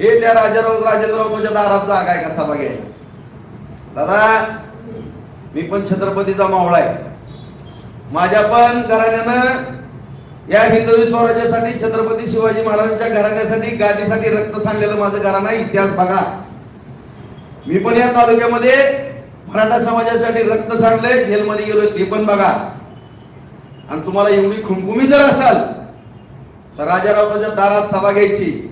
हे त्या राजाराव राजेंद्ररावच्या म्हणजे दारात जागा आहे का सभा घ्यायला? दादा मी पण छत्रपतीचा मावळा आहे. माझ्या पण घराण्यानं या हिंदवी स्वराज्यासाठी छत्रपती शिवाजी महाराजांच्या घराण्यासाठी गादीसाठी रक्त सांडलेलं माझं घराणा इतिहास बघा. मी पण या तालुक्यामध्ये मराठा समाजासाठी रक्त सांडलंय जेलमध्ये गेलोय ते पण बघा. आणि तुम्हाला एवढी खुमखुमी जर असाल तर राजारावताच्या दारात सभा घ्यायची.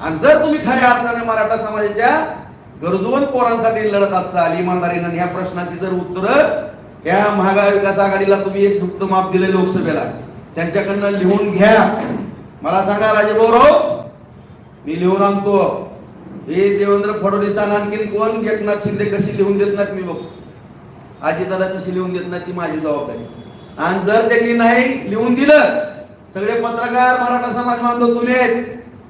आणि जर तुम्ही खऱ्या अर्थाने मराठा समाजाच्या गरजवंत पोरांसाठी लढत असाल इमानदारीनं ह्या प्रश्नाची जर उत्तर या महाविकास आघाडीला तुम्ही एक झुकतं माप दिले लोकसभेला. त्यांच्याकडनं लिहून घ्या. मला सांगा राजेभाऊ मी लिहून आणतो. हे देवेंद्र फडणवीस आणि आणखीन कोण एकनाथ शिंदे कशी लिहून देत नाहीत मी बघतो. अजितदादा कशी लिहून देत नाही ती माझी जबाबदारी. आणि जर त्यांनी नाही लिहून दिलं सगळे पत्रकार मराठा समाज मानतो तुम्ही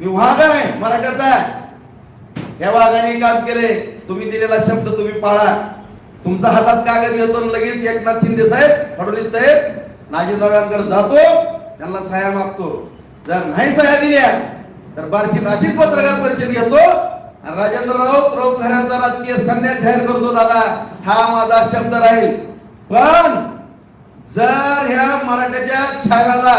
मी वाघ आहे मराठ्याचा या वाघाने काम केले. तुम्ही दिलेला शब्द तुम्ही पाळा. तुमचा हातात कागद घेतो आणि लगेच एकनाथ शिंदे साहेब फडणवीस साहेब नाजीदारांकडे जातो त्यांना सह्या मागतो. जर नाही सह्या दिल्या तर बार्शीत अशीच पत्रकार परिषद घेतो आणि राजेंद्र राऊत राऊत घराचा राजकीय संन्यास जाहीर करतो दादा. हा माझा शब्द राहील. पण जर ह्या मराठ्याच्या छाव्याला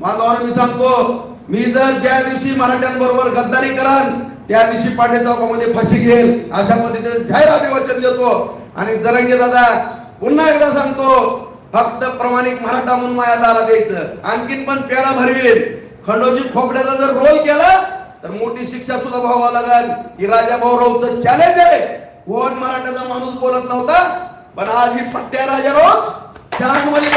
माधवानं मी सांगतो मी जर ज्या दिवशी मराठ्यांबरोबर गद्दारी कराल त्या दिवशी पाटे चौकामध्ये फाशी घेईल अशा पद्धतीने जाहीर अभिवाचन देतो. आणि जरंगे दादा पुन्हा एकदा सांगतो फक्त प्रमाणिक मराठा म्हणून माया दारा द्यायचं आणखीन पण पेडा भरवेल खंडोजी खोपड्याचा जर रोल केला तर मोठी शिक्षा सुद्धा व्हावा लागेल. की राजा भाऊरावचं चॅलेंज आहे. कोण मराठ्याचा माणूस बोलत नव्हता पण आज ही पट्ट्या राजा राऊत चांगली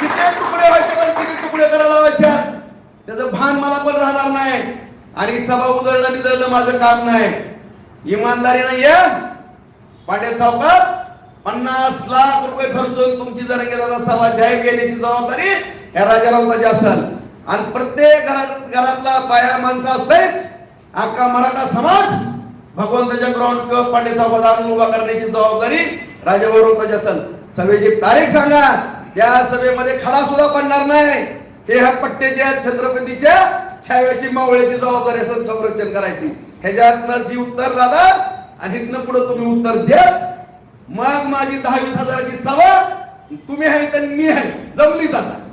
किती तुकडे व्हायचे पण किती तुकडे करायला लावायच्या त्याचं भान मला पण राहणार नाही. आणि सभा उधळलं बिदळलं माझं काम नाही. इमानदारी नाहीये पांडे चौकात पन्नास लाख रुपये खर्चून तुमची जर गेला सभा जाहीर घेण्याची जबाबदारी या राजारावताची असेल. आणि प्रत्येक घरात घरातला बाया माणसा सहित अख्खा मराठा समाज भगवंताच्या ग्राउंड पांडे चौकात आणून उभा करण्याची जबाबदारी राजाबरोबरची असेल. सभेची तारीख सांगा. त्या सभेमध्ये खडा सुद्धा पडणार नाही. हे ह्या पट्ट्याच्या छत्रपतीच्या छाव्याची मावळ्याची जबाबदारी असेल संरक्षण करायची. ह्याच्यातनंच ही उत्तर दादा आणि इथनं पुढे तुम्ही उत्तर द्याच. मग माझी दहावीस हजाराची सभा तुम्ही आहे तर मी आहे. जमली जाता.